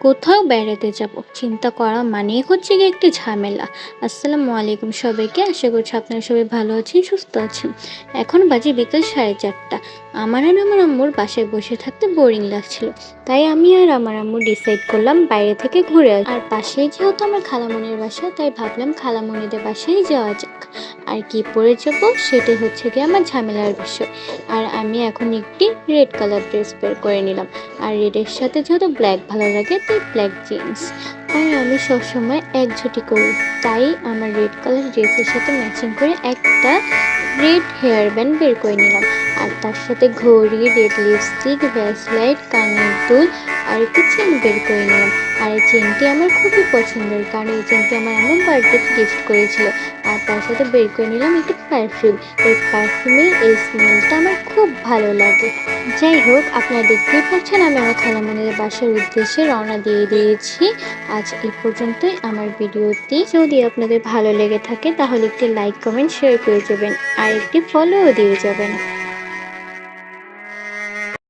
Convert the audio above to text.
কোথাও বেড়াতে যাব? চিন্তা করা মানেই হচ্ছে গিয়ে একটি ঝামেলা। আসসালামু আলাইকুম সবাইকে। আশা করছি আপনারা সবাই ভালো আছেন, সুস্থ আছেন। এখন বাজে বিকেল সাড়ে চারটা। আমার আর আমার আম্মুর বাসায় বসে থাকতে বোরিং লাগছিল। তাই আমি আর আমার আম্মু ডিসাইড করলাম বাইরে থেকে ঘুরে। আর পাশেই যেহেতু আমার খালামনির বাসা, তাই ভাবলাম খালামনিদের বাসায় যাওয়া যাক। আর কি পরে যাব, সেটাই হচ্ছে গিয়ে আমার ঝামেলার বিষয়। আর আমি এখন একটি রেড কালার ড্রেস বের করে নিলাম। আর রেডের সাথে যেহেতু ব্ল্যাক ভালো লাগে, তাই ব্ল্যাক জিন্স আর আমি সবসময় একজুটি করি, তাই আমার রেড কালার ড্রেসের সাথে ম্যাচিং করে একটা রেড হেয়ার ব্যান্ড বের করে নিলাম। আর তার সাথে ঘড়ি রেড লিপস্টিক ব্যাসলাইট কানের দুল আর চেন বের করে নিলাম। আর এই চেনটি আমার খুবই পছন্দের, কারণ এই চেনটি আমার এমন বার্থডেতে গিফট করেছিল। আর তার সাথে বের করে নিলাম একটি পারফিউম এই পারফিউমে এই স্মেলটা আমার খুব ভালো লাগে। যাই হোক, আপনারা দেখতেই পাচ্ছেন, আমি আমার খালামণিদের বাসার উদ্দেশ্যে রওনা দিয়ে দিয়েছি। আজ এই পর্যন্তই আমার ভিডিওটি। যদি আপনাদের ভালো লেগে থাকে, তাহলে একটি লাইক কমেন্ট শেয়ার করে যাবেন। আর একটি ফলোও দিয়ে যাবেন।